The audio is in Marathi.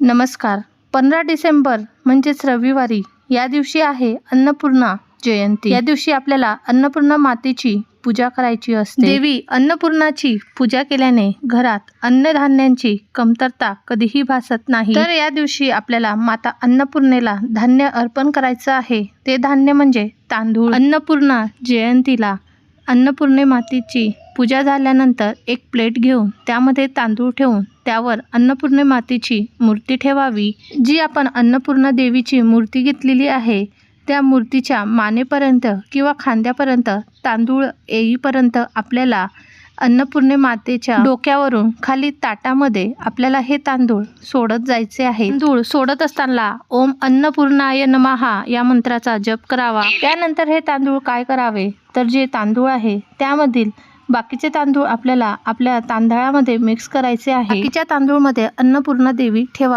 नमस्कार. पंधरा डिसेंबर म्हणजेच रविवारी. या दिवशी आहे अन्नपूर्णा जयंती. या दिवशी आपल्याला अन्नपूर्णा मातेची पूजा करायची असते. देवी अन्नपूर्णाची पूजा केल्याने घरात अन्नधान्यांची कमतरता कधीही भासत नाही. तर या दिवशी आपल्याला माता अन्नपूर्णेला धान्य अर्पण करायचं आहे. ते धान्य म्हणजे तांदूळ. अन्नपूर्णा जयंतीला अन्नपूर्णे मातेची पूजा झाल्यानंतर एक प्लेट घेऊन त्यामध्ये तांदूळ ठेवून त्यावर अन्नपूर्णे मातेची मूर्ती ठेवावी. जी आपण अन्नपूर्णा देवीची मूर्ती घेतलेली आहे त्या मूर्तीच्या मानेपर्यंत किंवा खांद्यापर्यंत तांदूळ येईपर्यंत आपल्याला अन्नपूर्णे मातेच्या डोक्यावरून खाली ताटामध्ये आपल्याला हे तांदूळ सोडत जायचे आहे. तांदूळ सोडत असताना ओम अन्नपूर्णाय नमहा या मंत्राचा जप करावा. त्यानंतर हे तांदूळ काय करावे? तर जे तांदूळ आहे त्यामधील बाकीचे तांदूळ आपल्याला आपल्या तांदळामध्ये मिक्स करायचे आहे. बाकीच्या तांदूळमध्ये अन्नपूर्णा देवी ठेवावी.